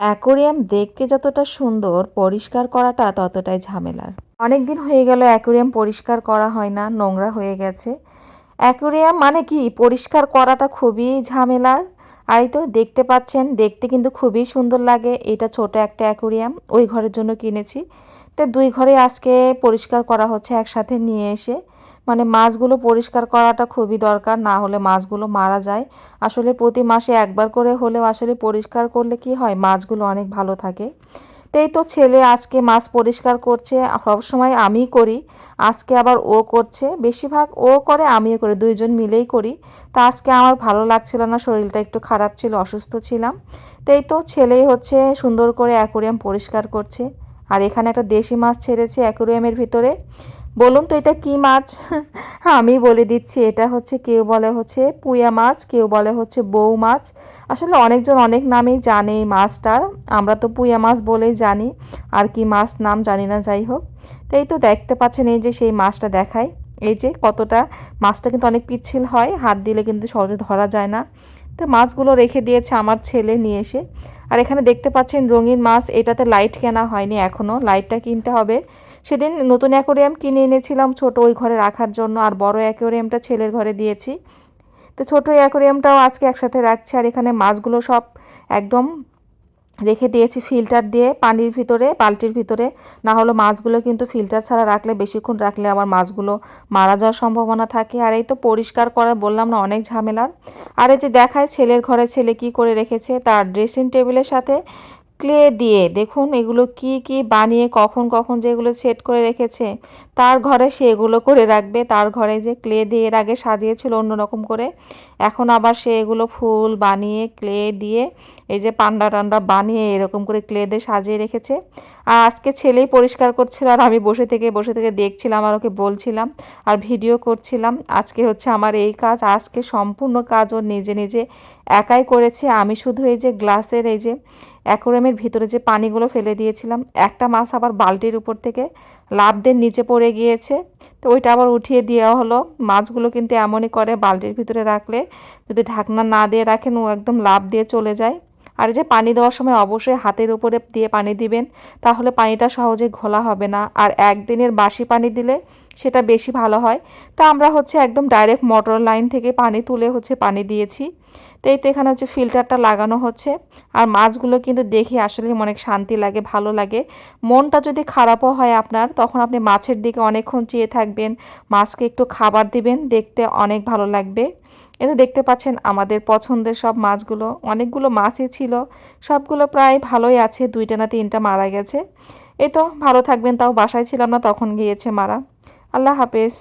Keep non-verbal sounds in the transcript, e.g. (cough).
Aquarium দেখতে যতটা সুন্দর, পরিষ্কার করাটা ততটাই ঝামেলার। অনেক দিন হয়ে গেল, অ্যাকোরিয়াম পরিষ্কার করা হয় না, নোংরা হয়ে গেছে। অ্যাকোরিয়াম মানে কি? পরিষ্কার করাটা খুবই ঝামেলার। আর তো দেখতে পাচ্ছেন, দেখতে কিন্তু খুবই সুন্দর লাগে। এটা ছোট একটা অ্যাকোরিয়াম, ওই ঘরের জন্য কিনেছি। তো দুই ঘরে আজকে পরিষ্কার করা হচ্ছে, একসাথে নিয়ে এসে। মানে মাছগুলো পরিষ্কার করাটা খুবই দরকার, না হলে মাছগুলো মারা যায়। আসলে প্রতি মাসে একবার করে হলেও আসলে পরিষ্কার করলে কি হয়, মাছগুলো অনেক ভালো থাকে। তো এই তো ছেলে আজকে মাছ পরিষ্কার করছে সবসময় আমি করি, আজকে আবার ও করছে। বেশিরভাগ ও করে, আমিও করি, দুইজন মিলেই করি। তা আজকে আমার ভালো লাগছিল না, শরীরটা একটু খারাপ ছিল, অসুস্থ ছিলাম। তো এই তো ছেলেই হচ্ছে সুন্দর করে অ্যাকোরিয়াম পরিষ্কার করছে। আর এখানে একটা দেশি মাছ ছেড়েছে অ্যাকোরিয়ামের ভিতরে। বলুন তো এটা কি মাছ? (laughs) আমি বলে দিচ্ছি, এটা হচ্ছে কেউ বলে হচ্ছে পুয়া মাছ, কেউ বলে হচ্ছে বউ মাছ। আসলে অনেকজন অনেক নামেই জানে এই মাছটার আমরা তো পুয়া মাছ বলেই জানি, আর কি মাছ নাম জানি না, যাই হোক। তাই তো দেখতে পাচ্ছেন এই যে সেই মাছটা দেখায়, এই যে কতটা, মাছটা কিন্তু অনেক পিচ্ছিল হয়, হাত দিলে কিন্তু সহজে ধরা যায় না। তো মাছগুলো রেখে দিয়েছে আমার ছেলে নিয়ে এসে। আর এখানে দেখতে পাচ্ছেন রঙিন মাছ, এটাতে লাইট কেনা হয়নি এখনও লাইটটা কিনতে হবে। সেদিন নতুন অ্যাকোরিয়াম কিনে এনেছিলাম ছোট ওই ঘরে রাখার জন্য, আর বড় অ্যাকোরিয়ামটা ছেলের ঘরে দিয়েছি। তো ছোটো অ্যাকোরিয়ামটাও আজকে একসাথে রাখছি, আর এখানে মাছগুলো সব একদম রেখে দিয়েছি ফিল্টার দিয়ে পানির ভিতরে, বালতির ভিতরে। না হলে মাছগুলো কিন্তু ফিল্টার ছাড়া রাখলে, বেশিক্ষণ রাখলে আবার মাছগুলো মারা যাওয়ার সম্ভাবনা থাকে। আর এই তো পরিষ্কার করা বললাম না, অনেক ঝামেলার। আর এই যে দেখায় ছেলের ঘরে ছেলে কি করে রেখেছে, তার ড্রেসিং টেবিলের সাথে ক্লে দিয়ে, দেখুন এগুলো কি কি বানিয়ে কখন কখন যেগুলো সেট করে রেখেছে। তার ঘরে সে এগুলো করে রাখবে। তার ঘরে যে ক্লে দিয়ে এর আগে সাজিয়েছিল অন্যরকম করে। এখন আবার সে এগুলো ফুল বানিয়ে, ক্লে দিয়ে এই যে পান্ডা টান্ডা বানিয়ে এরকম করে ক্লে দিয়ে সাজিয়ে রেখেছে। আর আজকে ছেলেই পরিষ্কার করছিল আর আমি বসে থেকে বসে থেকে দেখছিলাম আর ওকে বলছিলাম আর ভিডিও করছিলাম। আজকে হচ্ছে আমার এই কাজ। আজকে সম্পূর্ণ কাজ ও নিজে নিজে একাই করেছে। আমি শুধু এই যে গ্লাসের এই যে অ্যাকোরিয়ামের ভিতরে যে পানিগুলো ফেলে দিয়েছিলাম, একটা মাছ আবার বালতির উপর থেকে লাভ দিয়ে নিচে পড়ে গিয়েছে। তো ওইটা আবার উঠিয়ে দেওয়া হলো। মাছগুলো কিন্তু এমনই করে বালতির ভিতরে রাখলে যদি ঢাকনা না দিয়ে রাখেন, ও একদম লাভ দিয়ে চলে যায়। আর যে পানি দেওয়ার সময় অবশ্যই হাতের উপরে দিয়ে পানি দিবেন, তাহলে পানিটা সহজে ঘোলা হবে না। আর একদিনের বাসি পানি দিলে সেটা বেশি ভালো হয়। তা আমরা হচ্ছে একদম ডাইরেক্ট মোটর লাইন থেকে পানি তুলে হচ্ছে পানি দিয়েছি। তো এই তো এখানে হচ্ছে ফিল্টারটা লাগানো হচ্ছে। আর মাছগুলো কিন্তু দেখে আসলে অনেক শান্তি লাগে, ভালো লাগে। মনটা যদি খারাপও হয় আপনার, তখন আপনি মাছের দিকে অনেকক্ষণ চেয়ে থাকবেন। মাছকে একটু খাবার দিবেন, দেখতে অনেক ভালো লাগবে। এটা দেখতে পাচ্ছেন আমাদের পছন্দের সব মাছগুলো। অনেকগুলো মাছই ছিল। সবগুলো প্রায় ভালোই আছে। দুইটা না তিনটা মারা গেছে। এই তো, ভালো থাকবেন। তাও বাসায় ছিলাম না, তখন গিয়েছে মারা। আল্লাহ হাফেজ।